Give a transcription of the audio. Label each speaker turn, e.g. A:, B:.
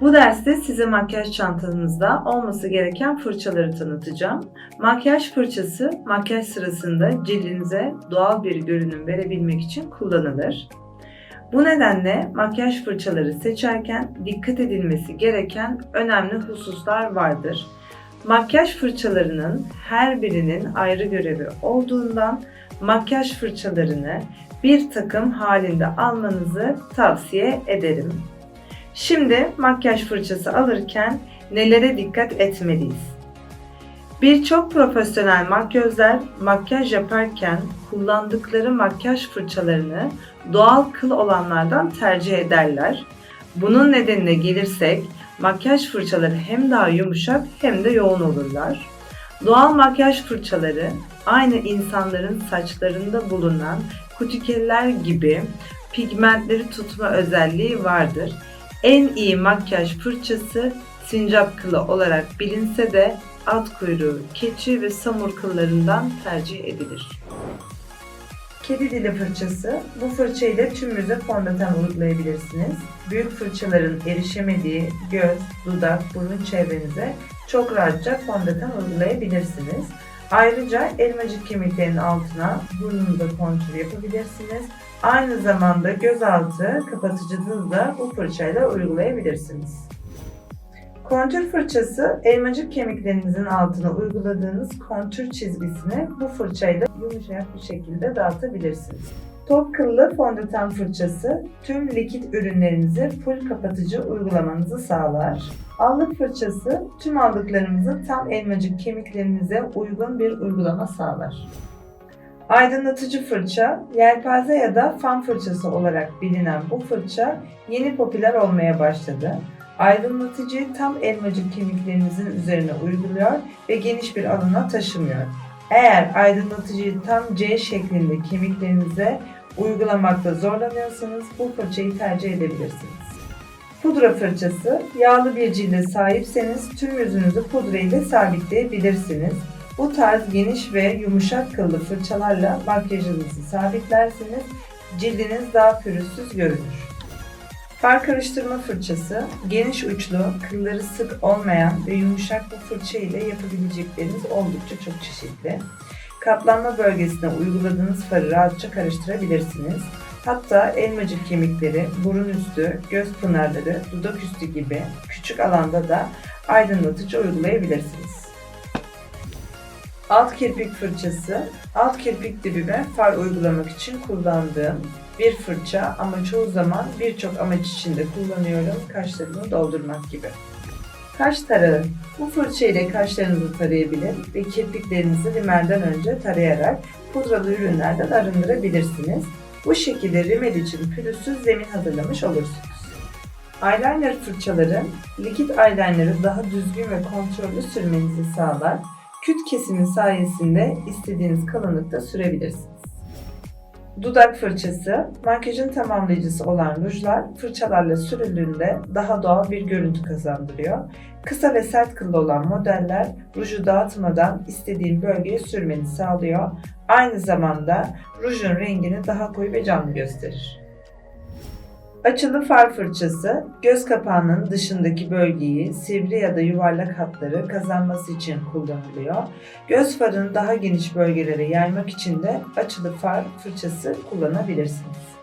A: Bu derste size makyaj çantanızda olması gereken fırçaları tanıtacağım. Makyaj fırçası makyaj sırasında cildinize doğal bir görünüm verebilmek için kullanılır. Bu nedenle makyaj fırçaları seçerken dikkat edilmesi gereken önemli hususlar vardır. Makyaj fırçalarının her birinin ayrı görevi olduğundan makyaj fırçalarını bir takım halinde almanızı tavsiye ederim. Şimdi makyaj fırçası alırken nelere dikkat etmeliyiz? Birçok profesyonel makyözler makyaj yaparken kullandıkları makyaj fırçalarını doğal kıl olanlardan tercih ederler. Bunun nedenine gelirsek makyaj fırçaları hem daha yumuşak hem de yoğun olurlar. Doğal makyaj fırçaları aynı insanların saçlarında bulunan kutikeller gibi pigmentleri tutma özelliği vardır. En iyi makyaj fırçası sincap kılı olarak bilinse de at kuyruğu, keçi ve samur kıllarından tercih edilir. Kedi dili fırçası. Bu fırça ile tüm yüze fondöten uygulayabilirsiniz. Büyük fırçaların erişemediği göz, dudak, burun çevrenize çok rahatça fondöten uygulayabilirsiniz. Ayrıca elmacık kemiklerinin altına burnunuza kontür yapabilirsiniz. Aynı zamanda gözaltı kapatıcınızı da bu fırçayla uygulayabilirsiniz. Kontür fırçası elmacık kemiklerinizin altına uyguladığınız kontür çizgisini bu fırçayla yumuşak bir şekilde dağıtabilirsiniz. Top kıllı fondöten fırçası tüm likit ürünlerinizi full kapatıcı uygulamanızı sağlar. Allık fırçası tüm aldıklarımızı tam elmacık kemiklerinize uygun bir uygulama sağlar. Aydınlatıcı fırça, yelpaze ya da fan fırçası olarak bilinen bu fırça yeni popüler olmaya başladı. Aydınlatıcıyı tam elmacık kemiklerinizin üzerine uyguluyor ve geniş bir alana taşımıyor. Eğer aydınlatıcıyı tam C şeklinde kemiklerinize uygulamakta zorlanıyorsanız bu fırçayı tercih edebilirsiniz. Pudra fırçası, yağlı bir cilde sahipseniz tüm yüzünüzü pudra ile sabitleyebilirsiniz. Bu tarz geniş ve yumuşak kıllı fırçalarla makyajınızı sabitlerseniz cildiniz daha pürüzsüz görünür. Far karıştırma fırçası, geniş uçlu, kılları sık olmayan ve yumuşak bu fırça ile yapabilecekleriniz oldukça çok çeşitli. Katlanma bölgesine uyguladığınız farı rahatça karıştırabilirsiniz. Hatta elmacık kemikleri, burun üstü, göz pınarları, dudak üstü gibi küçük alanda da aydınlatıcı uygulayabilirsiniz. Alt kirpik fırçası, alt kirpik dibime far uygulamak için kullandığım bir fırça ama çoğu zaman birçok amaç için de kullanıyorum kaşlarımı doldurmak gibi. Kaş tarağı. Bu fırça ile kaşlarınızı tarayabilir ve kirpiklerinizi rimelden önce tarayarak pudralı ürünlerden arındırabilirsiniz. Bu şekilde rimel için pürüzsüz zemin hazırlamış olursunuz. Eyeliner fırçaları, likit eyeliner'ı daha düzgün ve kontrollü sürmenizi sağlar. Küt kesimi sayesinde istediğiniz kalınlıkta sürebilirsiniz. Dudak fırçası, makyajın tamamlayıcısı olan rujlar fırçalarla sürüldüğünde daha doğal bir görüntü kazandırıyor. Kısa ve sert kıllı olan modeller ruju dağıtmadan istediğin bölgeye sürmeni sağlıyor. Aynı zamanda rujun rengini daha koyu ve canlı gösterir. Açılı far fırçası, göz kapağının dışındaki bölgeyi, sivri ya da yuvarlak hatları kazanması için kullanılıyor. Göz farını daha geniş bölgelere yaymak için de açılı far fırçası kullanabilirsiniz.